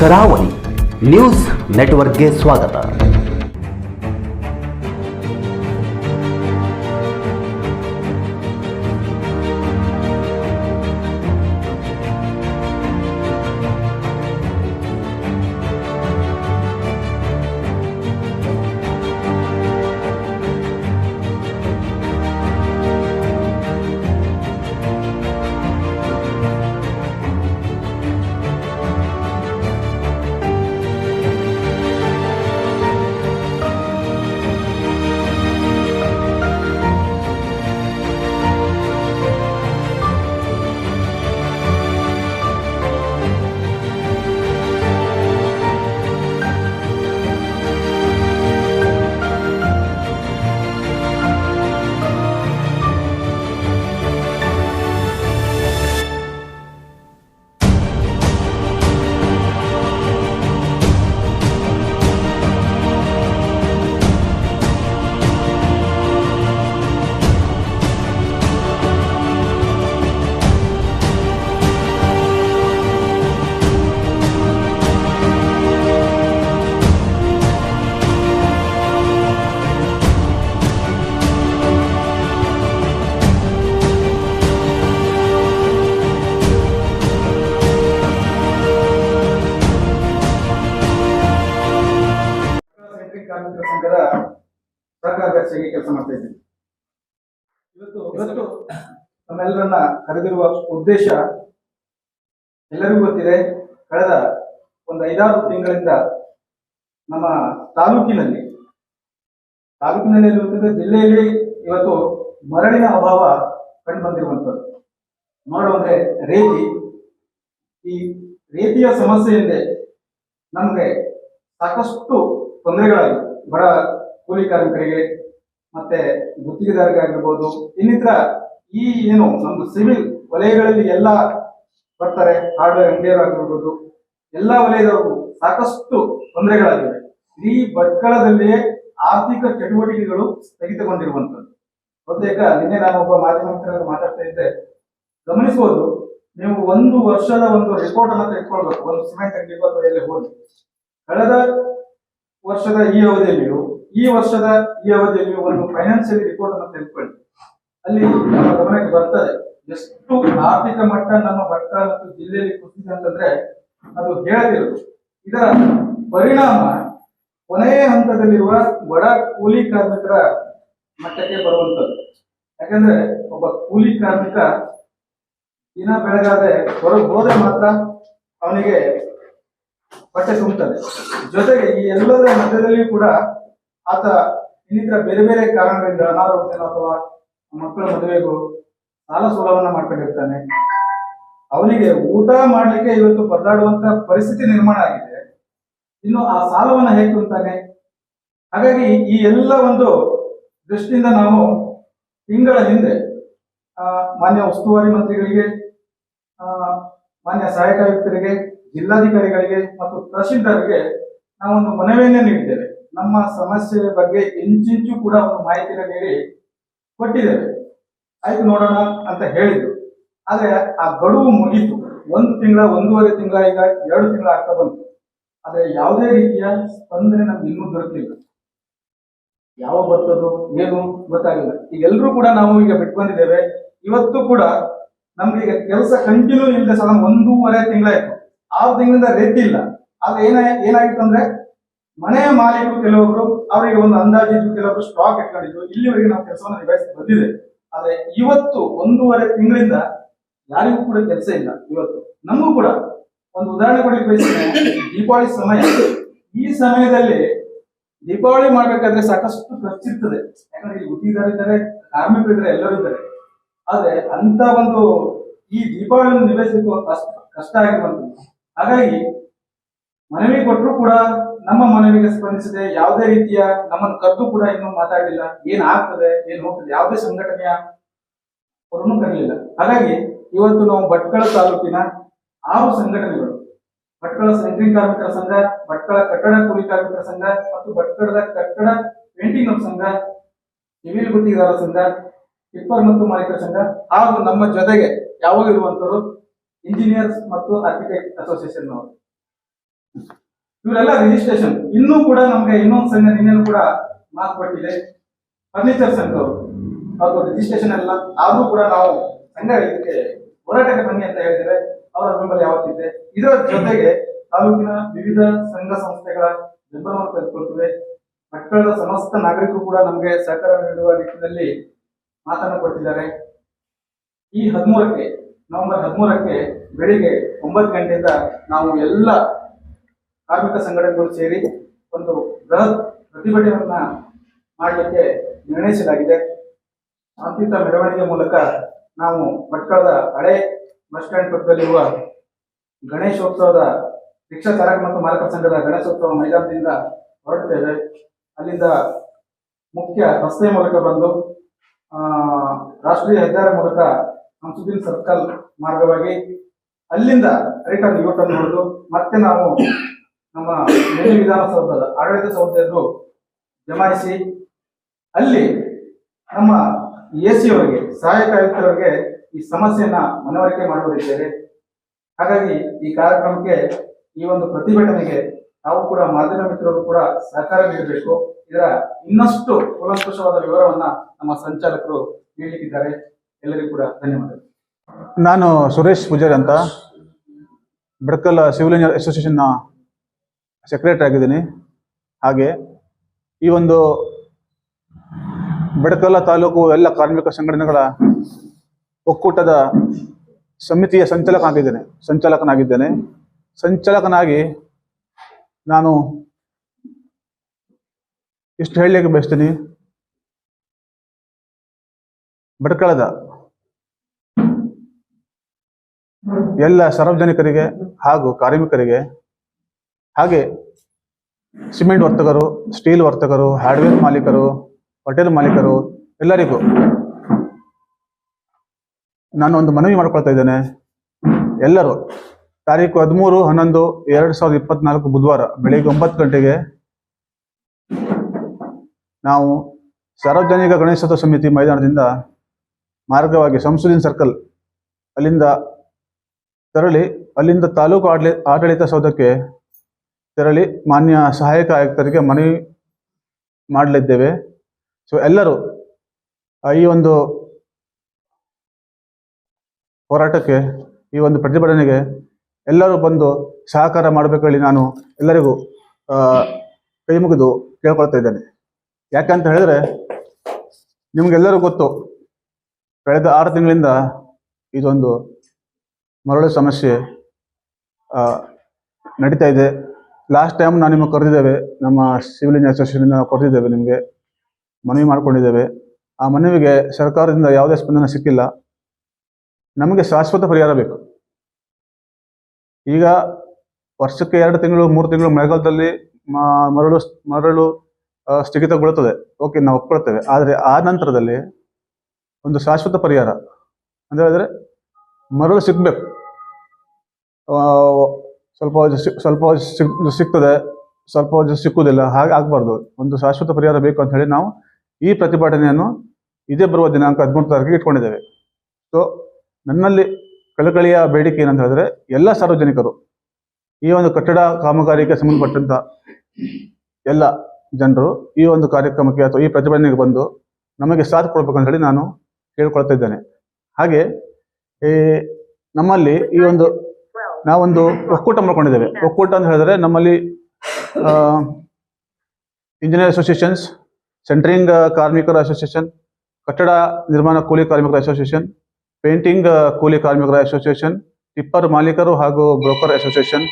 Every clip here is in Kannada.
ಕರಾವಳಿ ನ್ಯೂಸ್ ನೆಟ್ವರ್ಕ್ಗೆ ಸ್ವಾಗತ. ಉದ್ದೇಶ ಎಲ್ಲರಿಗೂ ಗೊತ್ತಿದೆ, ಕಳೆದ ಒಂದು ಐದಾರು ತಿಂಗಳಿಂದ ನಮ್ಮ ತಾಲೂಕಿನಲ್ಲಿ ತಾಲೂಕಿನಲ್ಲಿ ಜಿಲ್ಲೆಯಲ್ಲಿ ಇವತ್ತು ಮರಳಿನ ಅಭಾವ ಕಂಡು ಬಂದಿರುವಂಥದ್ದು ನೋಡುವಂದ್ರೆ ರೇತಿ, ಈ ರೇತಿಯ ಸಮಸ್ಯೆಯಿಂದ ನಮಗೆ ಸಾಕಷ್ಟು ತೊಂದರೆಗಳಾಗಿವೆ. ಬಡ ಕೂಲಿ ಕಾರ್ಮಿಕರಿಗೆ, ಮತ್ತೆ ಗುತ್ತಿಗೆದಾರರಿಗಾಗಿರ್ಬೋದು, ಇನ್ನಿತರ ಈ ಏನು ನಮ್ದು ಸಿವಿಲ್ ವಲಯಗಳಲ್ಲಿ ಎಲ್ಲ ಬರ್ತಾರೆ, ಹಾರ್ಡ್ವೇರ್ ಅಂಗಡಿಯವರು ಆಗಿರ್ಬೋದು, ಎಲ್ಲ ವಲಯದವರು ಸಾಕಷ್ಟು ತೊಂದರೆಗಳಾಗಿವೆ. ಈ ಭಟ್ಕಳದಲ್ಲಿಯೇ ಆರ್ಥಿಕ ಚಟುವಟಿಕೆಗಳು ಸ್ಥಗಿತಗೊಂಡಿರುವಂತದ್ದು ಬಹುತೇಕ ನಿನ್ನೆ ನಾನು ಒಬ್ಬ ಮಾಧ್ಯಮ ಮಾತಾಡ್ತಾ ಇದ್ದೆ. ಗಮನಿಸಬಹುದು, ನೀವು ಒಂದು ವರ್ಷದ ಒಂದು ರಿಪೋರ್ಟ್ ಅನ್ನ ತೆಗೆದುಕೊಳ್ಬೇಕು. ಒಂದು ಸಿಮೆಂಟ್ ಅಂಗಡಿ ಅಥವಾ ಹೋಗಿ. ಕಳೆದ ವರ್ಷದ ಈ ಅವಧಿಯಲ್ಲಿಯೂ, ಈ ವರ್ಷದ ಈ ಅವಧಿಯಲ್ಲಿಯೂ ಒಂದು ಫೈನಾನ್ಷಿಯಲ್ ರಿಪೋರ್ಟ್ ಅನ್ನು ತೆಗೆದುಕೊಳ್ಳಿ. ಅಲ್ಲಿ ನಮ್ಮ ಗಮನಕ್ಕೆ ಬರ್ತದೆ. ಎಷ್ಟು ಆರ್ಥಿಕ ಮಟ್ಟ ನಮ್ಮ ಭಟ್ಟ ಮತ್ತು ಜಿಲ್ಲೆಯಲ್ಲಿ ಕುಸಿದೆ ಅಂತಂದ್ರೆ ಅದು ಹೇಳದಿರು ಇದರ ಪರಿಣಾಮ ಕೊನೆಯ ಹಂತದಲ್ಲಿರುವ ಬಡ ಕೂಲಿ ಕಾರ್ಮಿಕರ ಮಟ್ಟಕ್ಕೆ ಬರುವಂತದ್ದು ಯಾಕಂದ್ರೆ ಒಬ್ಬ ಕೂಲಿ ಕಾರ್ಮಿಕ ದಿನ ಬೆಳಗಾದ್ರೆ ಹೊರಗೆ ಹೋದ್ರೆ ಮಾತ್ರ ಅವನಿಗೆ ಬಟ್ಟೆ ತುಂಬುತ್ತದೆ ಜೊತೆಗೆ ಈ ಎಲ್ಲದರ ಮಧ್ಯದಲ್ಲಿ ಕೂಡ ಆತ ಇನ್ನಿತರ ಬೇರೆ ಬೇರೆ ಕಾರಣಗಳಿಂದ ಅನಾರೋಗ್ಯನೋ ಅಥವಾ ಮಕ್ಕಳ ಮದುವೆಗೂ ಸಾಲ ಸೋಲವನ್ನ ಮಾಡ್ಕೊಂಡಿರ್ತಾನೆ. ಅವನಿಗೆ ಊಟ ಮಾಡ್ಲಿಕ್ಕೆ ಇವತ್ತು ಪರದಾಡುವಂತ ಪರಿಸ್ಥಿತಿ ನಿರ್ಮಾಣ ಆಗಿದೆ. ಇನ್ನು ಆ ಸಾಲವನ್ನ ಹೇಗೆ ಅಂತಾನೆ ಹಾಗಾಗಿ ಈ ಎಲ್ಲ ಒಂದು ದೃಷ್ಟಿಯಿಂದ ನಾವು ತಿಂಗಳ ಹಿಂದೆ ಮಾನ್ಯ ಉಸ್ತುವಾರಿ ಮಂತ್ರಿಗಳಿಗೆ ಮಾನ್ಯ ಸಹಾಯಕ ಆಯುಕ್ತರಿಗೆ, ಜಿಲ್ಲಾಧಿಕಾರಿಗಳಿಗೆ ಮತ್ತು ತಹಶೀಲ್ದಾರ್ಗೆ ನಾವೊಂದು ಮನವಿಯನ್ನೇ ನೀಡಿದ್ದೇವೆ. ನಮ್ಮ ಸಮಸ್ಯೆ ಬಗ್ಗೆ ಇಂಚಿಂಚು ಕೂಡ ಒಂದು ಮಾಹಿತಿಯನ್ನು ನೀಡಿ ಕೊಟ್ಟಿದ್ದೇವೆ ಆಯ್ತು ನೋಡೋಣ ಅಂತ ಹೇಳಿದ್ರು. ಆದ್ರೆ ಆ ಗಡುವು ಮುಗೀತು. ಒಂದು ತಿಂಗಳ, ಒಂದೂವರೆ ತಿಂಗಳ, ಈಗ ಎರಡು ತಿಂಗಳ ಆಗ್ತಾ ಬಂತು. ಆದ್ರೆ ಯಾವುದೇ ರೀತಿಯ ಸ್ಪಂದನೆ ನಮ್ಗೆ ಇನ್ನೂ ದೊರಕಲಿಲ್ಲ. ಯಾವ ಬರ್ತದೋ ಏನು ಗೊತ್ತಾಗಿಲ್ಲ. ಈಗ ಎಲ್ಲರೂ ಕೂಡ ನಾವು ಈಗ ಬಿಟ್ಕೊಂಡಿದ್ದೇವೆ ಇವತ್ತು ಕೂಡ ನಮ್ಗೆ ಈಗ ಕೆಲಸ ಕಂಟಿನ್ಯೂ ಇಲ್ಲದೆ ಸಹ ಒಂದೂವರೆ ತಿಂಗಳಾಯ್ತು ಆರು ತಿಂಗಳಿಂದ ರೆಡ್ ಇಲ್ಲ. ಆದ್ರೆ ಏನ, ಏನಾಗಿತ್ತು ಅಂದ್ರೆ ಮನೆಯ ಮಾಲೀಕರು ಕೆಲವೊಬ್ರು, ಅವರಿಗೆ ಒಂದು ಅಂದಾಜಿದ್ದು ಕೆಲವೊಬ್ರು ಸ್ಟಾಕ್ ಇಟ್ಕೊಂಡಿದ್ರು. ಇಲ್ಲಿವರೆಗೆ ನಾವು ಕೆಲಸವನ್ನು ನಿಭಾಯಿಸಿ ಬಂದಿದೆ. ಆದ್ರೆ ಇವತ್ತು ಒಂದೂವರೆ ತಿಂಗಳಿಂದ ಯಾರಿಗೂ ಕೂಡ ಕೆಲಸ ಇಲ್ಲ ಇವತ್ತು. ನಮಗೂ ಕೂಡ ಒಂದು ಉದಾಹರಣೆ ಕೊಡಲಿಕ್ಕೆ ಬಯಸ್ತೇನೆ. ದೀಪಾವಳಿ ಸಮಯ. ಈ ಸಮಯದಲ್ಲಿ ದೀಪಾವಳಿ ಮಾಡ್ಬೇಕಾದ್ರೆ ಸಾಕಷ್ಟು ಖರ್ಚಿರ್ತದೆ. ಯಾಕಂದ್ರೆ ಇಲ್ಲಿ ಗುತ್ತಿಗೆದಾರ ಇದ್ದಾರೆ, ಕಾರ್ಮಿಕರು ಇದ್ದಾರೆ, ಎಲ್ಲರೂ ಇದ್ದಾರೆ. ಆದ್ರೆ ಅಂತ ಒಂದು ಈ ದೀಪಾವಳಿಯನ್ನು ನಿಭಾಯಿಸಲಿಕ್ಕೆ ಕಷ್ಟ ಕಷ್ಟ ಆಗಿರುವಂತದ್ದು ಹಾಗಾಗಿ ಮನವಿ ಕೊಟ್ಟರು ಕೂಡ ನಮ್ಮ ಮನವಿಗೆ ಸ್ಪಂದಿಸದೆ ಯಾವುದೇ ರೀತಿಯ ನಮ್ಮನ್ನು ಕದ್ದು ಕೂಡ ಇನ್ನೂ ಮಾತಾಡಲಿಲ್ಲ. ಏನ್ ಆಗ್ತದೆ, ಏನ್ ಹೋಗ್ತದೆ, ಯಾವುದೇ ಸಂಘಟನೆಯ ಅವರನ್ನು ಕರೀಲಿಲ್ಲ. ಹಾಗಾಗಿ ಇವತ್ತು ನಾವು ಭಟ್ಕಳ ತಾಲೂಕಿನ ಆರು ಸಂಘಟನೆಗಳು, ಭಟ್ಕಳ ಸೆಂಟ್ರಿಂಗ್ ಕಾರ್ಮಿಕರ ಸಂಘ, ಭಟ್ಕಳ ಕಟ್ಟಡ ಕೂಲಿ ಕಾರ್ಮಿಕರ ಸಂಘ ಮತ್ತು ಭಟ್ಕಳದ ಕಟ್ಟಡ ಪೇಂಟಿಂಗ್ ಸಂಘ ಸಿವಿಲ್ ಗುತ್ತಿಗೆದಾರರ ಸಂಘ, ಟಿಪ್ಪರ್ ಮತ್ತು ಮಾಲೀಕರ ಸಂಘ ಹಾಗೂ ನಮ್ಮ ಜೊತೆಗೆ ಯಾವಾಗ ಇರುವಂತವರು ಇಂಜಿನಿಯರ್ಸ್ ಮತ್ತು ಆರ್ಕಿಟೆಕ್ಟ್ ಅಸೋಸಿಯೇಷನ್ ಅವರು ಇವರೆಲ್ಲ ರಿಜಿಸ್ಟ್ರೇಷನ್ ಇನ್ನೂ ಕೂಡ ನಮ್ಗೆ ಇನ್ನೊಂದು ಸಣ್ಣ ಇನ್ನೇನು ಕೂಡ ಮಾತು ಕೊಟ್ಟಿದೆ. ಫರ್ನಿಚರ್ ಸಂಘವರು ಅವ್ರದ್ದು ರಿಜಿಸ್ಟ್ರೇಷನ್ ಎಲ್ಲ. ಆದ್ರೂ ಕೂಡ ನಾವು ಸಂಘ ಇದಕ್ಕೆ ಹೋರಾಟಕ್ಕೆ ಬನ್ನಿ ಅಂತ ಹೇಳಿದ್ರೆ ಅವರ ಬೆಂಬಲ ಯಾವತ್ತಿದೆ. ಇದರ ಜೊತೆಗೆ ತಾಲೂಕಿನ ವಿವಿಧ ಸಂಘ ಸಂಸ್ಥೆಗಳ ಬೆಂಬಲವನ್ನು ತೆಗೆದುಕೊಳ್ತೇವೆ. ಮಕ್ಕಳ ಸಮಸ್ತ ನಾಗರಿಕರು ಕೂಡ ನಮಗೆ ಸಹಕಾರ ನೀಡುವ ನಿಟ್ಟಿನಲ್ಲಿ ಮಾತನ್ನು ಕೊಟ್ಟಿದ್ದಾರೆ. ಈ ಹದಿಮೂರಕ್ಕೆ, ನವೆಂಬರ್ ಹದಿಮೂರಕ್ಕೆ ಬೆಳಿಗ್ಗೆ ಒಂಬತ್ತು ಗಂಟೆಯಿಂದ ನಾವು ಎಲ್ಲ ಕಾರ್ಮಿಕ ಸಂಘಟನೆಗಳು ಸೇರಿ ಒಂದು ಬೃಹತ್ ಪ್ರತಿಭಟನೆಯನ್ನ ಮಾಡಲಿಕ್ಕೆ ನಿರ್ಣಯಿಸಲಾಗಿದೆ. ಶಾಂತಿಯುತ ಮೆರವಣಿಗೆ ಮೂಲಕ ನಾವು ಭಟ್ಕಳದ ಹಳೆ ಬಸ್ ಸ್ಟ್ಯಾಂಡ್ ಪಕ್ಕದಲ್ಲಿರುವ ಗಣೇಶೋತ್ಸವದ ರಿಕ್ಷಾ ಚಾಲಕ ಮತ್ತು ಮಾರಕ ಸಂಘದ ಗಣೇಶೋತ್ಸವ ಮೈದಾನದಿಂದ ಹೊರಡುತ್ತೇವೆ ಅಲ್ಲಿಂದ ಮುಖ್ಯ ರಸ್ತೆ ಮೂಲಕ ಬಂದು ರಾಷ್ಟ್ರೀಯ ಹೆದ್ದಾರಿ ಮೂಲಕ ಹಂಸುದ್ದೀನ್ ಸರ್ಕಲ್ ಮಾರ್ಗವಾಗಿ ಅಲ್ಲಿಂದ ರಿಟರ್ನ್ ಯೂ ಟರ್ನ್ ಹೊಡೆದು ಮತ್ತೆ ನಾವು ನಮ್ಮ ವಿಧಾನಸೌಧದ ಆಡಳಿತ ಸೌಧ ಜಮಾಯಿಸಿ, ಅಲ್ಲಿ ನಮ್ಮ ಎ ಸಿ ಅವರಿಗೆ, ಸಹಾಯಕ ಆಯುಕ್ತರವರಿಗೆ ಈ ಸಮಸ್ಯೆಯನ್ನ ಮನವರಿಕೆ ಮಾಡುವರಿದ್ದೇವೆ ಹಾಗಾಗಿ ಈ ಕಾರ್ಯಕ್ರಮಕ್ಕೆ ಈ ಒಂದು ಪ್ರತಿಭಟನೆಗೆ ನಾವು ಕೂಡ ಮಾಧ್ಯಮ ಮಿತ್ರರು ಕೂಡ ಸಹಕಾರ ನೀಡಬೇಕು. ಇದರ ಇನ್ನಷ್ಟು ಕೂಲಂಕುಷವಾದ ವಿವರವನ್ನ ನಮ್ಮ ಸಂಚಾಲಕರು ನೀಡಲಿಕ್ಕಿದ್ದಾರೆ. ಎಲ್ಲರಿಗೂ ಕೂಡ ಧನ್ಯವಾದಗಳು. ನಾನು ಸುರೇಶ್ ಪೂಜಾರಿ ಅಂತ ಬಡ್ಕಲ್ ಸಿವಿಲ್ ಇಂಜಿನಿಯರ್ ಅಸೋಸಿಯೇಷನ್ನ ಸೆಕ್ರೆಟರಿ ಆಗಿದ್ದೀನಿ. ಹಾಗೆ ಈ ಒಂದು ಬಡಕಲ್ಲ ತಾಲೂಕು ಎಲ್ಲ ಕಾರ್ಮಿಕ ಸಂಘಟನೆಗಳ ಒಕ್ಕೂಟದ ಸಮಿತಿಯ ಸಂಚಾಲಕ ಆಗಿದ್ದೇನೆ ಸಂಚಾಲಕನಾಗಿದ್ದೇನೆ. ಸಂಚಾಲಕನಾಗಿ ನಾನು ಇಷ್ಟು ಹೇಳಲಿಕ್ಕೆ ಬಯಸ್ತೀನಿ. ಬಡಕಳದ ಎಲ್ಲ ಸಾರ್ವಜನಿಕರಿಗೆ ಹಾಗೂ ಕಾರ್ಮಿಕರಿಗೆ ಹಾಗೆ ಸಿಮೆಂಟ್ ವರ್ತಕರು, ಸ್ಟೀಲ್ ವರ್ತಕರು, ಹಾರ್ಡ್ವೇರ್ ಮಾಲೀಕರು, ಹೋಟೆಲ್ ಮಾಲೀಕರು, ಎಲ್ಲರಿಗೂ ನಾನು ಒಂದು ಮನವಿ ಮಾಡ್ಕೊಳ್ತಾ ಇದ್ದೇನೆ. ಎಲ್ಲರೂ ತಾರೀಕು ಹದಿಮೂರು, ಹನ್ನೊಂದು, ಎರಡು ಸಾವಿರದ ಇಪ್ಪತ್ನಾಲ್ಕು ಬುಧವಾರ ಬೆಳಿಗ್ಗೆ ಒಂಬತ್ತು ಗಂಟೆಗೆ ನಾವು ಸಾರ್ವಜನಿಕ ಗಣೇಶೋತ್ಸವ ಸಮಿತಿ ಮೈದಾನದಿಂದ ಮಾರ್ಗವಾಗಿ ಸಂಸದಿನ ಸರ್ಕಲ್ ಅಲ್ಲಿಂದ ತೆರಳಿ, ಅಲ್ಲಿಂದ ತಾಲೂಕು ಆಡಳಿ, ಆಡಳಿತ ಸೌಧಕ್ಕೆ ತೆರಳಿ ಮಾನ್ಯ ಸಹಾಯಕ ಆಯುಕ್ತರಿಗೆ ಮನವಿ ಮಾಡಲಿದ್ದೇವೆ. ಸೊ ಎಲ್ಲರೂ ಈ ಒಂದು ಹೋರಾಟಕ್ಕೆ, ಈ ಒಂದು ಪ್ರತಿಭಟನೆಗೆ ಎಲ್ಲರೂ ಬಂದು ಸಹಕಾರ ಮಾಡಬೇಕು ಹೇಳಿ ನಾನು ಎಲ್ಲರಿಗೂ ಕೈ ಮುಗಿದು ಕೇಳ್ಕೊಳ್ತಾ ಇದ್ದೇನೆ. ಯಾಕಂತ ಹೇಳಿದ್ರೆ ನಿಮಗೆಲ್ಲರೂ ಗೊತ್ತು, ಕಳೆದ ಆರು ತಿಂಗಳಿಂದ ಇದೊಂದು ಮರಳು ಸಮಸ್ಯೆ ನಡೀತಾ ಇದೆ. ಲಾಸ್ಟ್ ಟೈಮ್ ನಾನು ನಿಮಗೆ ಕರೆದಿದ್ದೇವೆ, ನಮ್ಮ ಸಿವಿಲ್ ಇಂಜಿನಿಯರ್ ಅಸೋಸಿಯೇಷನ್ ನಾವು ಕರೆದಿದ್ದೇವೆ ನಿಮಗೆ. ಮನವಿ ಮಾಡಿಕೊಂಡಿದ್ದೇವೆ. ಆ ಮನವಿಗೆ ಸರ್ಕಾರದಿಂದ ಯಾವುದೇ ಸ್ಪಂದನೆ ಸಿಕ್ಕಿಲ್ಲ. ನಮಗೆ ಶಾಶ್ವತ ಪರಿಹಾರ ಬೇಕು. ಈಗ ವರ್ಷಕ್ಕೆ ಎರಡು ತಿಂಗಳು, ಮೂರು ತಿಂಗಳು ಮಳೆಗಾಲದಲ್ಲಿ ಮರಳು ಮರಳು ಸ್ಥಗಿತಗೊಳ್ಳುತ್ತದೆ. ಓಕೆ ನಾವು ಒಪ್ಕೊಳ್ತೇವೆ. ಆದರೆ ಆ ನಂತರದಲ್ಲಿ ಒಂದು ಶಾಶ್ವತ ಪರಿಹಾರ. ಅಂತ ಹೇಳಿದರೆ ಮರಳು ಸಿಗಬೇಕು. ಸ್ವಲ್ಪ ಸ್ವಲ್ಪ ಸಿಗ್ತದೆ, ಸ್ವಲ್ಪ ಸಿಕ್ಕುವುದಿಲ್ಲ ಹಾಗೆ ಆಗಬಾರ್ದು. ಒಂದು ಶಾಶ್ವತ ಪರಿಹಾರ ಬೇಕು ಅಂತ ಹೇಳಿ ನಾವು ಈ ಪ್ರತಿಭಟನೆಯನ್ನು ಇದೇ ಬರುವ ದಿನಾಂಕ ಹದಿಮೂರು ತಾರೀಕಿಗೆ ಇಟ್ಕೊಂಡಿದ್ದೇವೆ. ಸೊ ನನ್ನಲ್ಲಿ ಕಳಕಳಿಯ ಬೇಡಿಕೆ ಏನಂತ ಹೇಳಿದ್ರೆ, ಎಲ್ಲ ಸಾರ್ವಜನಿಕರು ಈ ಒಂದು ಕಟ್ಟಡ ಕಾಮಗಾರಿಗೆ ಸಂಬಂಧಪಟ್ಟಂತ ಎಲ್ಲ ಜನರು ಈ ಒಂದು ಕಾರ್ಯಕ್ರಮಕ್ಕೆ ಅಥವಾ ಈ ಪ್ರತಿಭಟನೆಗೆ ಬಂದು ನಮಗೆ ಸಾಥ್ ಕೊಡ್ಬೇಕಂತ ಹೇಳಿ ನಾನು ಕೇಳ್ಕೊಳ್ತಾ ಇದ್ದೇನೆ. ಹಾಗೆ ನಮ್ಮಲ್ಲಿ ಈ ಒಂದು ನಾವೊಂದು ಒಕ್ಕೂಟ ಮಾಡ್ಕೊಂಡಿದ್ದೇವೆ. ಒಕ್ಕೂಟ ಅಂತ ಹೇಳಿದ್ರೆ ನಮ್ಮಲ್ಲಿ ಇಂಜಿನಿಯರ್ ಅಸೋಸಿಯೇಷನ್ಸ್ ಸೆಂಟ್ರಿಂಗ್ ಕಾರ್ಮಿಕರ ಅಸೋಸಿಯೇಷನ್ ಕಟ್ಟಡ ನಿರ್ಮಾಣ ಕೂಲಿ ಕಾರ್ಮಿಕರ ಅಸೋಸಿಯೇಷನ್ ಪೇಂಟಿಂಗ್ ಕೂಲಿ ಕಾರ್ಮಿಕರ ಅಸೋಸಿಯೇಷನ್ ಟಿಪ್ಪರ್ ಮಾಲೀಕರು ಹಾಗೂ ಬ್ರೋಕರ್ ಅಸೋಸಿಯೇಷನ್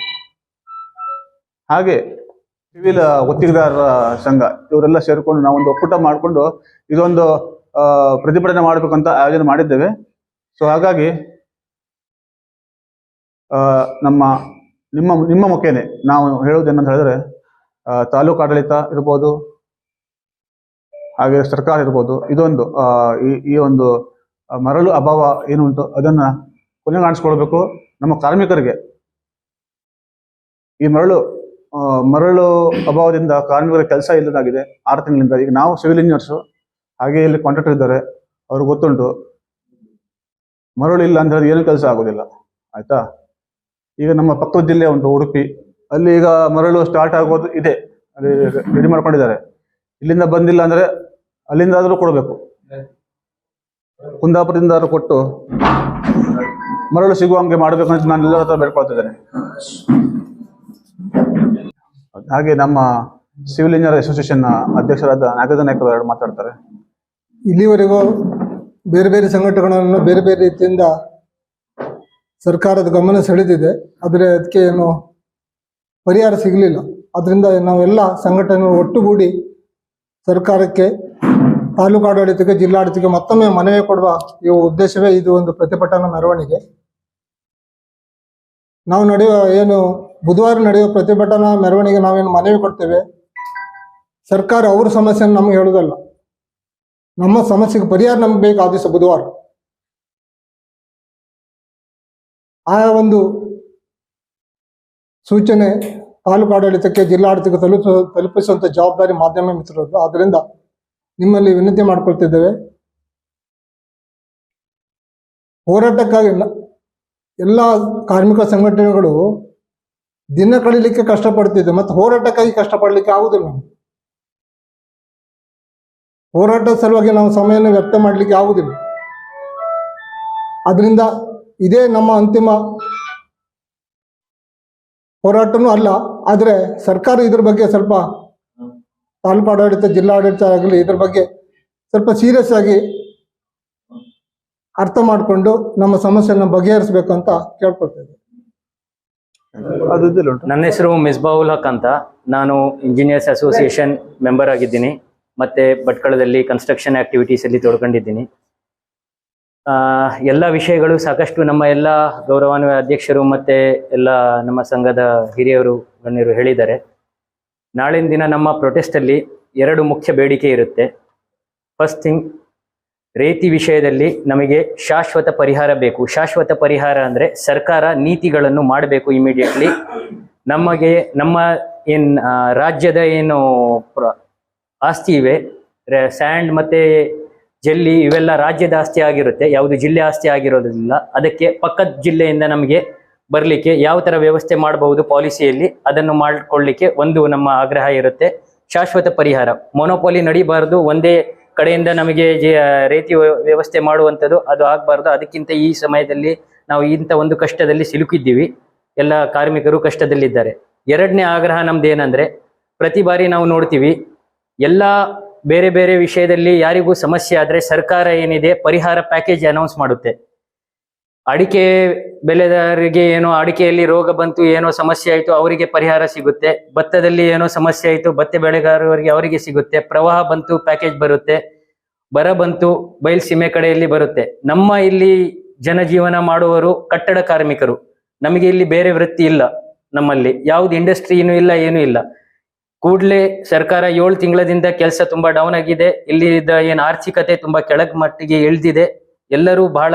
ಹಾಗೆ ಸಿವಿಲ್ ಒತ್ತಿಗೆದಾರರ ಸಂಘ ಇವರೆಲ್ಲ ಸೇರಿಕೊಂಡು ನಾವೊಂದು ಒಕ್ಕೂಟ ಮಾಡಿಕೊಂಡು ಇದೊಂದು ಪ್ರತಿಭಟನೆ ಮಾಡಬೇಕಂತ ಆಯೋಜನೆ ಮಾಡಿದ್ದೇವೆ. ಸೊ ಹಾಗಾಗಿ ನಮ್ಮ, ನಿಮ್ಮ ನಿಮ್ಮ ಮುಖೇನೆ ನಾವು ಹೇಳುವುದೇನಂತ ಹೇಳಿದ್ರೆ ತಾಲೂಕು ಆಡಳಿತ ಇರ್ಬೋದು, ಹಾಗೆ ಸರ್ಕಾರ ಇರ್ಬೋದು, ಇದೊಂದು ಈ ಒಂದು ಮರಳು ಅಭಾವ ಏನು ಉಂಟು, ಅದನ್ನ ಕೊನೆಗಾಣಿಸ್ಕೊಳ್ಬೇಕು ನಮ್ಮ ಕಾರ್ಮಿಕರಿಗೆ ಈ ಮರಳು ಮರಳು ಅಭಾವದಿಂದ ಕಾರ್ಮಿಕರ ಕೆಲಸ ಇಲ್ಲದಾಗಿದೆ. ಆರು ತಿಂಗಳಿಂದ. ಈಗ ನಾವು ಸಿವಿಲ್ ಇಂಜಿನಿಯರ್ಸು ಹಾಗೆ ಇಲ್ಲಿ ಕಾಂಟ್ರಾಕ್ಟರ್ ಇದ್ದಾರೆ. ಅವ್ರಿಗೆ ಗೊತ್ತುಂಟು, ಮರಳು ಇಲ್ಲ ಅಂತ ಹೇಳಿದ್ರೆ ಏನು ಕೆಲಸ ಆಗೋದಿಲ್ಲ. ಆಯ್ತಾ? ಈಗ ನಮ್ಮ ಪಕ್ಕದ ಜಿಲ್ಲೆ ಉಂಟು ಉಡುಪಿ, ಅಲ್ಲಿ ಈಗ ಮರಳು ಸ್ಟಾರ್ಟ್ ಆಗೋದು ಇದೆ. ಅಲ್ಲಿ ರೆಡಿ ಮಾಡ್ಕೊಂಡಿದ್ದಾರೆ. ಇಲ್ಲಿಂದ ಬಂದಿಲ್ಲ ಅಂದ್ರೆ ಅಲ್ಲಿಂದ ಆದ್ರೂ ಕೊಡಬೇಕು. ಕುಂದಾಪುರದಿಂದ ಕೊಟ್ಟು ಮರಳು ಸಿಗುವಂಗೆ ಮಾಡಬೇಕು ಅಂತ ನಾನು ಎಲ್ಲರ ಹತ್ರ ಬೇಡ್ಕೊಳ್ತಿದ್ದೇನೆ. ಹಾಗೆ ನಮ್ಮ ಸಿವಿಲ್ ಇಂಜಿನಿಯರ್ ಅಸೋಸಿಯೇಷನ್ ಅಧ್ಯಕ್ಷರಾದ ನಾಗೇಂದ್ರ ನಾಯಕರು ಮಾತಾಡ್ತಾರೆ. ಇಲ್ಲಿವರೆಗೂ ಬೇರೆ ಬೇರೆ ಸಂಘಟನೆಗಳನ್ನು ಬೇರೆ ಬೇರೆ ರೀತಿಯಿಂದ ಸರ್ಕಾರದ ಗಮನ ಸೆಳೆದಿದೆ. ಆದರೆ ಅದಕ್ಕೆ ಏನು ಪರಿಹಾರ ಸಿಗಲಿಲ್ಲ. ಅದರಿಂದ ನಾವೆಲ್ಲ ಸಂಘಟನೆ ಒಟ್ಟುಗೂಡಿ ಸರ್ಕಾರಕ್ಕೆ, ತಾಲೂಕು ಆಡಳಿತಕ್ಕೆ, ಜಿಲ್ಲಾಡಳಿತಕ್ಕೆ ಮತ್ತೊಮ್ಮೆ ಮನವಿ ಕೊಡುವ ಈ ಉದ್ದೇಶವೇ ಇದು ಒಂದು ಪ್ರತಿಭಟನಾ ಮೆರವಣಿಗೆ. ನಾವು ನಡೆಯುವ ಏನು ಬುಧವಾರ ನಡೆಯುವ ಪ್ರತಿಭಟನಾ ಮೆರವಣಿಗೆ ನಾವೇನು ಮನವಿ ಕೊಡ್ತೇವೆ? ಸರ್ಕಾರ ಅವ್ರ ಸಮಸ್ಯೆಯನ್ನು ನಮ್ಗೆ ಹೇಳೋದಲ್ಲ. ನಮ್ಮ ಸಮಸ್ಯೆಗೆ ಪರಿಹಾರ ನಮ್ಗೆ ಬೇಕು ಆ ದಿವಸ ಬುಧವಾರ. ಆ ಒಂದು ಸೂಚನೆ ತಾಲೂಕು ಆಡಳಿತಕ್ಕೆ ಜಿಲ್ಲಾಡಳಿತಕ್ಕೆ ತಲುಪ ತಲುಪಿಸುವಂತ ಜವಾಬ್ದಾರಿ ಮಾಧ್ಯಮ ಮಿತ್ರರದ್ದು. ಆದ್ದರಿಂದ ನಿಮ್ಮಲ್ಲಿ ವಿನಂತಿ ಮಾಡಿಕೊಳ್ತಿದ್ದೇವೆ. ಹೋರಾಟಕ್ಕಾಗಿ ಎಲ್ಲ ಕಾರ್ಮಿಕ ಸಂಘಟನೆಗಳು ದಿನ ಕಳೀಲಿಕ್ಕೆ ಕಷ್ಟಪಡ್ತಿದ್ದೆ ಮತ್ತು ಹೋರಾಟಕ್ಕಾಗಿ ಕಷ್ಟಪಡಲಿಕ್ಕೆ ಆಗುದಿಲ್ಲ. ನಮ್ಗೆ. ಹೋರಾಟದ ಸಲುವಾಗಿ ನಾವು ಸಮಯವನ್ನು ವ್ಯರ್ಥ ಮಾಡಲಿಕ್ಕೆ ಆಗುವುದಿಲ್ಲ ಅದರಿಂದ ಇದೇ ನಮ್ಮ ಅಂತಿಮ ಹೋರಾಟನೂ ಅಲ್ಲ ಆದರೆ ಸರ್ಕಾರ ಇದ್ರ ಬಗ್ಗೆ ಸ್ವಲ್ಪ ತಾಲೂಕು ಆಡಳಿತ ಜಿಲ್ಲಾಡಳಿತ ಆಗಲಿ ಇದ್ರ ಬಗ್ಗೆ ಸ್ವಲ್ಪ ಸೀರಿಯಸ್ ಆಗಿ ಅರ್ಥ ಮಾಡಿಕೊಂಡು ನಮ್ಮ ಸಮಸ್ಯೆನ ಬಗೆಹರಿಸಬೇಕು ಅಂತ ಕೇಳ್ಕೊಳ್ತೇವೆ ನನ್ನ ಹೆಸರು ಮಿಸ್ಬಾವುಲ್ ಹಕ್ ಅಂತ. ನಾನು ಇಂಜಿನಿಯರ್ಸ್ ಅಸೋಸಿಯೇಷನ್ ಮೆಂಬರ್ ಆಗಿದ್ದೀನಿ. ಮತ್ತೆ ಭಟ್ಕಳದಲ್ಲಿ ಕನ್ಸ್ಟ್ರಕ್ಷನ್ ಆಕ್ಟಿವಿಟೀಸ್ ಅಲ್ಲಿ ತೊಡ್ಕೊಂಡಿದ್ದೀನಿ. ಎಲ್ಲ ವಿಷಯಗಳು ಸಾಕಷ್ಟು ನಮ್ಮ ಎಲ್ಲ ಗೌರವಾನ್ವ ಅಧ್ಯಕ್ಷರು ಮತ್ತೆ ಎಲ್ಲ ನಮ್ಮ ಸಂಘದ ಹಿರಿಯರು ಗಣ್ಯರು ಹೇಳಿದ್ದಾರೆ. ನಾಳಿನ ದಿನ ನಮ್ಮ ಪ್ರೊಟೆಸ್ಟ್ ಅಲ್ಲಿ ಎರಡು ಮುಖ್ಯ ಬೇಡಿಕೆ ಇರುತ್ತೆ. ಫಸ್ಟ್ ಥಿಂಗ್ ರೇತಿ ವಿಷಯದಲ್ಲಿ ನಮಗೆ ಶಾಶ್ವತ ಪರಿಹಾರ ಬೇಕು. ಶಾಶ್ವತ ಪರಿಹಾರ ಅಂದ್ರೆ ಸರ್ಕಾರ ನೀತಿಗಳನ್ನು ಮಾಡಬೇಕು ಇಮಿಡಿಯೇಟ್ಲಿ ನಮಗೆ ನಮ್ಮ ಏನು ರಾಜ್ಯದ ಏನು ಆಸ್ತಿ ಇವೆ ಸ್ಯಾಂಡ್ ಮತ್ತೆ ಜಲ್ಲಿ ಇವೆಲ್ಲ ರಾಜ್ಯದ ಆಸ್ತಿ ಆಗಿರುತ್ತೆ. ಯಾವುದು ಜಿಲ್ಲೆ ಆಸ್ತಿ ಆಗಿರೋದಿಲ್ಲ ಅದಕ್ಕೆ ಪಕ್ಕದ ಜಿಲ್ಲೆಯಿಂದ ನಮಗೆ ಬರಲಿಕ್ಕೆ ಯಾವ ಥರ ವ್ಯವಸ್ಥೆ ಮಾಡಬಹುದು ಪಾಲಿಸಿಯಲ್ಲಿ ಅದನ್ನು ಮಾಡಿಕೊಳ್ಳಿಕ್ಕೆ ಒಂದು ನಮ್ಮ ಆಗ್ರಹ ಇರುತ್ತೆ. ಶಾಶ್ವತ ಪರಿಹಾರ. ಮೊನೋಪಾಲಿ ನಡಿಬಾರದು. ಒಂದೇ ಕಡೆಯಿಂದ ನಮಗೆ ರೀತಿ ವ್ಯ- ವ್ಯವಸ್ಥೆ ಮಾಡುವಂಥದ್ದು ಅದು ಆಗಬಾರ್ದು. ಅದಕ್ಕಿಂತ ಈ ಸಮಯದಲ್ಲಿ ನಾವು ಇಂಥ ಒಂದು ಕಷ್ಟದಲ್ಲಿ ಸಿಲುಕಿದ್ದೀವಿ. ಎಲ್ಲ ಕಾರ್ಮಿಕರು ಕಷ್ಟದಲ್ಲಿದ್ದಾರೆ. ಎರಡನೇ ಆಗ್ರಹ ನಮ್ದು ಏನಂದರೆ ಪ್ರತಿ ಬಾರಿ ನಾವು ನೋಡ್ತೀವಿ, ಎಲ್ಲ ಬೇರೆ ಬೇರೆ ವಿಷಯದಲ್ಲಿ ಯಾರಿಗೂ ಸಮಸ್ಯೆ ಆದರೆ ಸರ್ಕಾರ ಏನಿದೆ ಪರಿಹಾರ ಪ್ಯಾಕೇಜ್ ಅನೌನ್ಸ್ ಮಾಡುತ್ತೆ. ಅಡಿಕೆ ಬೆಳೆದಾರರಿಗೆ ಏನೋ ಅಡಿಕೆಯಲ್ಲಿ ರೋಗ ಬಂತು, ಏನೋ ಸಮಸ್ಯೆ ಆಯಿತು, ಅವರಿಗೆ ಪರಿಹಾರ ಸಿಗುತ್ತೆ. ಭತ್ತದಲ್ಲಿ ಏನೋ ಸಮಸ್ಯೆ ಆಯಿತು, ಭತ್ತ ಬೆಳೆಗಾರರಿಗೆ ಅವರಿಗೆ ಸಿಗುತ್ತೆ. ಪ್ರವಾಹ ಬಂತು ಪ್ಯಾಕೇಜ್ ಬರುತ್ತೆ. ಬರ ಬಂತು ಬಯಲ್ಸೀಮೆ ಕಡೆಯಲ್ಲಿ ಬರುತ್ತೆ. ನಮ್ಮ ಇಲ್ಲಿ ಜನಜೀವನ ಮಾಡುವವರು ಕಟ್ಟಡ ಕಾರ್ಮಿಕರು. ನಮಗೆ ಇಲ್ಲಿ ಬೇರೆ ವೃತ್ತಿ ಇಲ್ಲ ನಮ್ಮಲ್ಲಿ. ಯಾವ್ದು ಇಂಡಸ್ಟ್ರಿನೂ ಇಲ್ಲ, ಏನೂ ಇಲ್ಲ. ಕೂಡಲೇ ಸರ್ಕಾರ ಏಳು ತಿಂಗಳದಿಂದ ಕೆಲಸ ತುಂಬಾ ಡೌನ್ ಆಗಿದೆ. ಇಲ್ಲಿ ಏನು ಆರ್ಥಿಕತೆ ತುಂಬಾ ಕೆಳಗ್ ಮಟ್ಟಿಗೆ ಇಳಿದಿದೆ. ಎಲ್ಲರೂ ಬಹಳ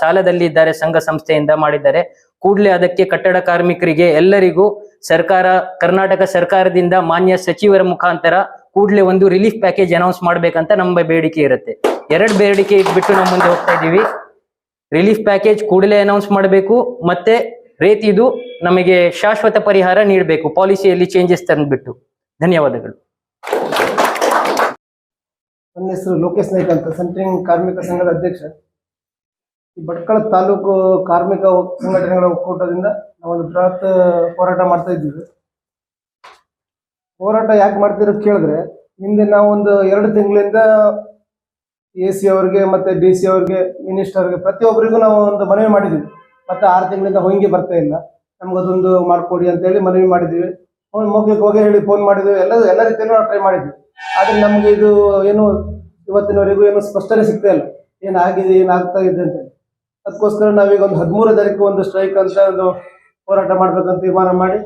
ಸಾಲದಲ್ಲಿ ಇದ್ದಾರೆ ಸಂಘ ಸಂಸ್ಥೆಯಿಂದ ಮಾಡಿದ್ದಾರೆ. ಕೂಡಲೇ ಅದಕ್ಕೆ ಕಟ್ಟಡ ಕಾರ್ಮಿಕರಿಗೆ ಎಲ್ಲರಿಗೂ ಸರ್ಕಾರ, ಕರ್ನಾಟಕ ಸರ್ಕಾರದಿಂದ ಮಾನ್ಯ ಸಚಿವರ ಮುಖಾಂತರ ಕೂಡಲೇ ಒಂದು ರಿಲೀಫ್ ಪ್ಯಾಕೇಜ್ ಅನೌನ್ಸ್ ಮಾಡ್ಬೇಕಂತ ನಮ್ಮ ಬೇಡಿಕೆ ಇರುತ್ತೆ. ಎರಡು ಬೇಡಿಕೆ ಇಟ್ಬಿಟ್ಟು ನಾವು ಮುಂದೆ ಹೋಗ್ತಾ ಇದೀವಿ ರಿಲೀಫ್ ಪ್ಯಾಕೇಜ್ ಕೂಡಲೇ ಅನೌನ್ಸ್ ಮಾಡಬೇಕು. ಮತ್ತೆ ರೇತಿದು ನಮಗೆ ಶಾಶ್ವತ ಪರಿಹಾರ ನೀಡಬೇಕು. ಪಾಲಿಸಿಯಲ್ಲಿ ಚೇಂಜಸ್ ತಂದ್ಬಿಟ್ಟು. ಧನ್ಯವಾದಗಳು. ನನ್ನ ಹೆಸರು ಲೋಕೇಶ್ ನಾಯ್ಕ ಅಂತ, ಸೆಂಟ್ರಿಂಗ್ ಕಾರ್ಮಿಕ ಸಂಘದ ಅಧ್ಯಕ್ಷ. ಈ ಭಟ್ಕಳ ತಾಲೂಕು ಕಾರ್ಮಿಕ ಸಂಘಟನೆಗಳ ಒಕ್ಕೂಟದಿಂದ ನಾವೊಂದು ಬೃಹತ್ ಹೋರಾಟ ಮಾಡ್ತಾ ಇದ್ದೀವಿ. ಹೋರಾಟ ಯಾಕೆ ಮಾಡ್ತಿರೋ ಕೇಳಿದ್ರೆ, ಹಿಂದೆ ನಾವು ಒಂದು ಎರಡು ತಿಂಗಳಿಂದ ಎ ಸಿ ಅವ್ರಿಗೆ ಮತ್ತೆ ಡಿ ಸಿ ಅವ್ರಿಗೆ ಮಿನಿಸ್ಟರ್ಗೆ ಪ್ರತಿಯೊಬ್ಬರಿಗೂ ನಾವು ಒಂದು ಮನವಿ ಮಾಡಿದ್ದೀವಿ. ಮತ್ತೆ ಆರು ತಿಂಗಳಿಂದ ಹೊಂಗೆ ಬರ್ತಾ ಇಲ್ಲ. ನಮಗದೊಂದು ಮಾಡಿಕೊಡಿ ಅಂತೇಳಿ ಮನವಿ ಮಾಡಿದ್ವಿ ಮೌಖಿಕ ಹೋಗಿ ಹೇಳಿ ಫೋನ್ ಮಾಡಿದ್ವಿ. ಎಲ್ಲ ಎಲ್ಲ ರೀತಿಯಲ್ಲೂ ನಾವು ಟ್ರೈ ಮಾಡಿದ್ವಿ. ಆದ್ರೆ ನಮ್ಗೆ ಇದು ಏನು ಇವತ್ತಿನವರೆಗೂ ಏನು ಸ್ಪಷ್ಟನೆ ಸಿಗ್ತಾ ಇಲ್ಲ. ಏನಾಗಿದೆ ಏನಾಗ್ತಾ ಇದೆ ಅಂತ. ಅದಕ್ಕೋಸ್ಕರ ನಾವೀಗ ಒಂದು ಹದಿಮೂರು ತಾರೀಕು ಒಂದು ಸ್ಟ್ರೈಕ್ ಅಂತ ಒಂದು ಹೋರಾಟ ಮಾಡ್ಬೇಕಂತ ತೀರ್ಮಾನ ಮಾಡಿ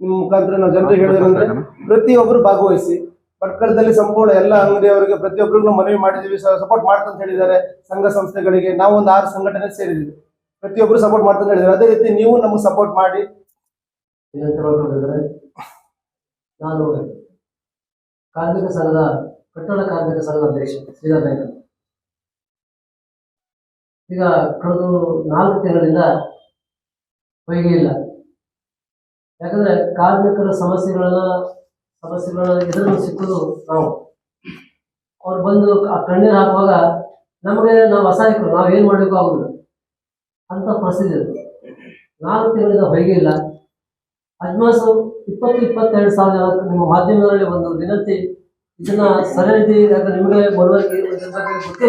ನಿಮ್ಮ ಮುಖಾಂತರ ನಾವು ಜನರಿಗೆ ಹೇಳಿದ್ರಂದ್ರೆ ಪ್ರತಿಯೊಬ್ಬರು ಭಾಗವಹಿಸಿ ಪಟ್ಕಳದಲ್ಲಿ ಸಂಪೂರ್ಣ ಎಲ್ಲ ಅಂಗಡಿಯವರಿಗೆ ಪ್ರತಿಯೊಬ್ಬರಿಗೂ ಮನವಿ ಮಾಡಿದೀವಿ ಸಪೋರ್ಟ್ ಮಾಡ್ತಂತ ಹೇಳಿದ್ದಾರೆ ಸಂಘ ಸಂಸ್ಥೆಗಳಿಗೆ. ನಾವು ಒಂದು ಆರು ಸಂಘಟನೆ ಸೇರಿದ್ದೀವಿ. ಪ್ರತಿಯೊಬ್ಬರು ಸಪೋರ್ಟ್ ಮಾಡ್ತಂತ ಹೇಳಿದ್ದಾರೆ. ಅದೇ ರೀತಿ ನೀವು ನಮ್ಗೆ ಸಪೋರ್ಟ್ ಮಾಡಿ. ನಾನು ಕಾರ್ಮಿಕ ಸಂಘದ ಕಟ್ಟಡ ಕಾರ್ಮಿಕ ಸಂಘದ ಅಧ್ಯಕ್ಷ ಶ್ರೀಧರ್ ನಾಯ್ಕ. ಈಗ ಕಳೆದು ನಾಲ್ಕು ತಿಂಗಳಿಂದ ಹೊಯ್ಗೆ ಇಲ್ಲ. ಯಾಕಂದ್ರೆ ಕಾರ್ಮಿಕರ ಸಮಸ್ಯೆಗಳನ್ನ ಸಮಸ್ಯೆಗಳನ್ನ ಎದುರು ಸಿಕ್ಕುದು ನಾವು. ಅವ್ರು ಬಂದು ಆ ಕಣ್ಣೀರು ಹಾಕುವಾಗ ನಮಗೆ ನಾವು ಅಸಹಾಯಕರು, ನಾವು ಏನು ಮಾಡಬೇಕು ಆಗುದಿಲ್ಲ. ಅಂತ ಪರಿಸ್ಥಿತಿ ನಾಲ್ಕು ತಿಂಗಳಿಂದ ಹೊಯ್ಗೆ ಇಲ್ಲ. ಅಜ್ಮಾಸು ಇಪ್ಪತ್ತು, ಇಪ್ಪತ್ತೆರಡು ಸಾವಿರ ನಿಮ್ಮ ಮಾಧ್ಯಮದಲ್ಲಿ ಒಂದು ವಿನಂತಿ, ಇದನ್ನ ಸರಿಯಾಗಿ ನಿಮಗೆ ಬರುವಂತೆ ಗೊತ್ತೇ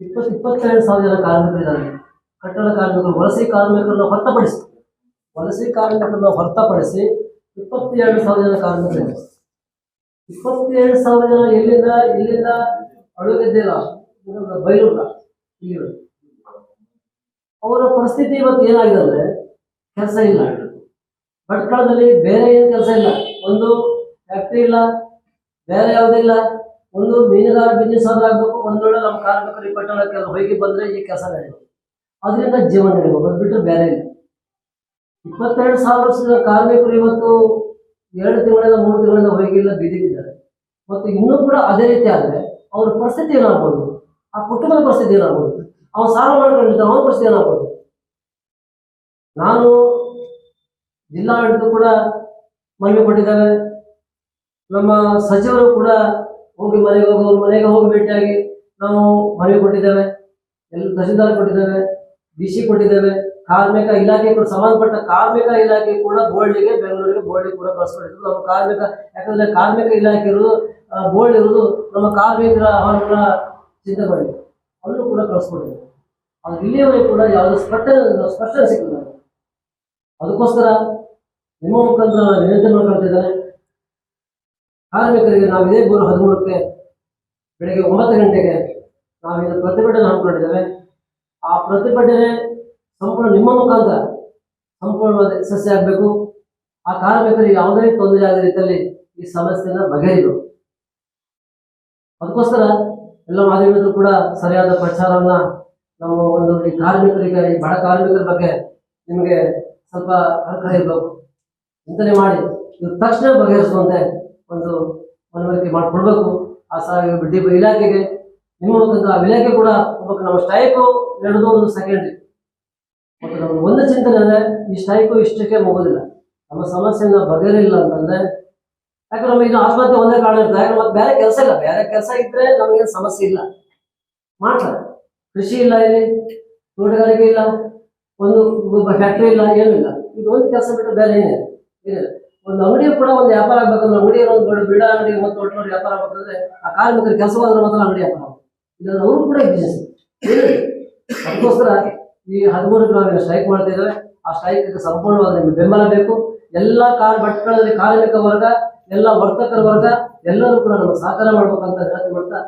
ಇಪ್ಪತ್ತು, ಇಪ್ಪತ್ತೆರಡು ಸಾವಿರ ಜನ ಕಾರ್ಮಿಕರಿದ್ದಾರೆ. ಕಟ್ಟಡ ಕಾರ್ಮಿಕರು, ವಲಸೆ ಕಾರ್ಮಿಕರನ್ನು ಹೊರತುಪಡಿಸಿ, ವಲಸೆ ಕಾರ್ಮಿಕರನ್ನು ಹೊರತುಪಡಿಸಿ ಇಪ್ಪತ್ತೆರಡು ಸಾವಿರ ಜನ ಕಾರ್ಮಿಕರಿದ್ದಾರೆ. ಇಪ್ಪತ್ತೇಳು ಸಾವಿರ ಜನ ಎಲ್ಲಿಂದ ಇಲ್ಲಿಂದ ಅಡುಗೆದ್ದಿಲ್ಲ ಬೈಲೂರ. ಇಲ್ಲಿರೋದು ಅವರ ಪರಿಸ್ಥಿತಿ ಇವತ್ತು ಏನಾಗಿದೆ ಅಂದ್ರೆ, ಕೆಲಸ ಇಲ್ಲ. ಭಟ್ಕಳದಲ್ಲಿ ಬೇರೆ ಏನು ಕೆಲಸ ಇಲ್ಲ. ಒಂದು ಫ್ಯಾಕ್ಟ್ರಿ ಇಲ್ಲ, ಬೇರೆ ಯಾವುದಿಲ್ಲ ಒಂದು ಮೀನುಗಾರ ಬಿಸ್ನೆಸ್ ಆದ್ರೆ ಆಗ್ಬೇಕು, ಒಂದ್ ವೇಳೆ ನಮ್ಮ ಕಾರ್ಮಿಕರು ಈ ಕೆಲಸ ಹೋಗಿ ಬಂದ್ರೆ ಈ ಕೆಲಸ ನಡೆಯಬೇಕು ಅದರಿಂದ ಜೀವನ ನಡೆಯಬೇಕು ಅದು ಬಿಟ್ಟರೆ ಬೇರೆ ಇಲ್ಲ. ಇಪ್ಪತ್ತೆರಡು ಸಾವಿರ ವರ್ಷದ ಕಾರ್ಮಿಕರು ಇವತ್ತು ಎರಡು ತಿಂಗಳಿಂದ ಮೂರು ತಿಂಗಳಿಂದ ಹೋಗಿಲ್ಲ ಬಿದ್ದಿದ್ದಾರೆ ಮತ್ತು ಇನ್ನೂ ಕೂಡ ಅದೇ ರೀತಿ ಆದರೆ ಅವ್ರ ಪರಿಸ್ಥಿತಿ ಏನಾಗ್ಬೋದು? ಆ ಕುಟುಂಬದ ಪರಿಸ್ಥಿತಿ ಏನಾಗ್ಬೋದು? ಅವ್ನು ಸಾಲ ಮಾಡ್ಕೊಂಡಿದ್ದ ಅವನ ಪರಿಸ್ಥಿತಿ ಏನಾಗ್ಬೋದು? ನಾನು ಜಿಲ್ಲಾಡಳಿತ ಕೂಡ ಮನವಿ ಕೊಟ್ಟಿದ್ದಾರೆ ನಮ್ಮ ಸಚಿವರು ಕೂಡ ಹೋಗಿ ಮನೆಗೆ ಹೋಗಿ, ಅವ್ರ ಮನೆಗೆ ಹೋಗಿ ಭೇಟಿಯಾಗಿ ನಾವು ಮನವಿ ಕೊಟ್ಟಿದ್ದೇವೆ. ಎಲ್ಲ ತಹಸೀಲ್ದಾರ್ ಕೊಟ್ಟಿದ್ದೇವೆ ಡಿ ಸಿ ಕೊಟ್ಟಿದ್ದೇವೆ. ಕಾರ್ಮಿಕ ಇಲಾಖೆ ಕೂಡ ಸಂಬಂಧಪಟ್ಟ ಕಾರ್ಮಿಕ ಇಲಾಖೆ ಕೂಡ ಬೋಲ್ಡಿಗೆ ಬೆಂಗಳೂರಿಗೆ ಬೋರ್ಡಿಗೆ ಕೂಡ ಕಳಿಸ್ಕೊಟ್ಟಿದ್ರು. ನಮ್ಮ ಕಾರ್ಮಿಕ, ಯಾಕಂದ್ರೆ ಕಾರ್ಮಿಕ ಇಲಾಖೆ ಇರುವುದು ಬೋರ್ಡ್ ಇರುವುದು ನಮ್ಮ ಕಾರ್ಮಿಕರ ಅವರ ಚಿಂತೆ ಮಾಡಿ ಅವರು ಕೂಡ ಕಳಿಸ್ಕೊಟ್ಟಿದ್ದಾರೆ. ಅವ್ರು ಇಲ್ಲಿಯವರೆಗೆ ಕೂಡ ಯಾವುದೋ ಸ್ಪಷ್ಟ ಸ್ಪಷ್ಟ ಸಿಕ್ಕಿಲ್ಲ. ಅದಕ್ಕೋಸ್ಕರ ನಿಮ್ಮ ಮುಖಾಂತರ ನಿರಂತರ ಮಾಡ್ಕೊಳ್ತಿದ್ದಾರೆ ಕಾರ್ಮಿಕರಿಗೆ ನಾವು ಇದೇ ಬೋರ್ ಹದಿಮೂರಕ್ಕೆ ಬೆಳಗ್ಗೆ ಒಂಬತ್ತು ಗಂಟೆಗೆ ನಾವು ಇದು ಪ್ರತಿಭಟನೆ ಹಮ್ಮಿಕೊಂಡಿದ್ದೇವೆ. ಆ ಪ್ರತಿಭಟನೆ ಸಂಪೂರ್ಣ ನಿಮ್ಮ ಮುಖಾಂತರ ಸಂಪೂರ್ಣವಾದ ಯಶಸ್ವಿ ಆಗಬೇಕು. ಆ ಕಾರ್ಮಿಕರಿಗೆ ಯಾವುದೇ ತೊಂದರೆ ಆಗದ ರೀತಿಯಲ್ಲಿ ಈ ಸಮಸ್ಯೆನ ಬಗೆಹರಿಬೇಕು. ಅದಕ್ಕೋಸ್ಕರ ಎಲ್ಲ ಮಾಧ್ಯಮದಲ್ಲೂ ಕೂಡ ಸರಿಯಾದ ಪ್ರಚಾರವನ್ನ ನಮ್ಮ ಒಂದು ಈ ಕಾರ್ಮಿಕರಿಗೆ, ಈ ಬಡ ಕಾರ್ಮಿಕರ ಬಗ್ಗೆ ನಿಮಗೆ ಸ್ವಲ್ಪ ಅರ್ಥ ಇರಬೇಕು. ಚಿಂತನೆ ಮಾಡಿ ಇದು ತಕ್ಷಣ ಬಗೆಹರಿಸುವಂತೆ ಒಂದು ಮನವರಿಕೆ ಮಾಡಿಕೊಡ್ಬೇಕು ಆ ಸಹ ಡಿ ಇಲಾಖೆಗೆ, ನಿಮ್ಮ ಆ ಇಲಾಖೆ ಕೂಡ ನಮ್ಮ ಸ್ಟ್ರೈಕು ನಡೆದು ಒಂದು ಸೆಕೆಂಡ್ರಿ ಮತ್ತು ನಮ್ಗೆ ಒಂದು ಚಿಂತನೆ ಅಂದರೆ, ಈ ಸ್ಟ್ರೈಕು ಇಷ್ಟಕ್ಕೆ ಮುಗೋದಿಲ್ಲ. ನಮ್ಮ ಸಮಸ್ಯೆನ ಬಗೆಹರಿಲ್ಲ ಅಂತಂದ್ರೆ, ಯಾಕಂದ್ರೆ ನಮಗೆ ಇದು ಆತ್ಮಹತ್ಯೆ ಒಂದೇ ಕಾರಣ ಇರ್ತದೆ. ಯಾಕಂದ್ರೆ ಮತ್ತೆ ಬೇರೆ ಕೆಲಸ ಇಲ್ಲ. ಬೇರೆ ಕೆಲಸ ಇದ್ರೆ ನಮಗೇನು ಸಮಸ್ಯೆ ಇಲ್ಲ. ಮಾಡ್ತಾರೆ. ಕೃಷಿ ಇಲ್ಲ ಇಲ್ಲಿ, ತೋಟಗಾರಿಕೆ ಇಲ್ಲ, ಒಂದು ಫ್ಯಾಕ್ಟ್ರಿ ಇಲ್ಲ, ಏನೂ ಇಲ್ಲ. ಇದು ಒಂದು ಕೆಲಸ ಬಿಟ್ಟು ಬೇರೆ ಏನಿದೆ? ಒಂದು ಅಂಗಡಿ ಕೂಡ ಒಂದು ವ್ಯಾಪಾರ ಆಗ್ಬೇಕಂದ್ರೆ ಅಂಗಡಿ ಒಂದು ಬಿಡ ಅಂಗಡಿ ಮತ್ತು ದೊಡ್ಡ ವ್ಯಾಪಾರ ಆಗ್ಬೇಕಂದ್ರೆ ಆ ಕಾರ್ಮಿಕರು ಕೆಲಸ ಮಾಡಿದ್ರೆ ಮಾತ್ರ ಅಂಗಡಿ ವ್ಯಾಪಾರ. ಇಲ್ಲ ಅವರು ಕೂಡ ಬಿಸ್ನೆಸ್ ಅದಕ್ಕೋಸ್ಕರ ಈ ಹದಿಮೂರು ನಾವು ಸ್ಟ್ರೈಕ್ ಮಾಡ್ತಾ ಇದ್ದಾರೆ. ಆ ಸ್ಟ್ರೈಕ್ ಸಂಪೂರ್ಣವಾದ ನಿಮಗೆ ಬೆಂಬಲ ಬೇಕು. ಎಲ್ಲ ಕಾರ್ ಭಟ್ಕಳದಲ್ಲಿ ಕಾರ್ಮಿಕ ವರ್ಗ, ಎಲ್ಲ ವರ್ತಕರ ವರ್ಗ, ಎಲ್ಲರೂ ಕೂಡ ನಮ್ಮ ಸಹಕಾರ ಮಾಡ್ಬೇಕಂತ ಹೇಳ್ತಾ ಮಾಡ್ತಾ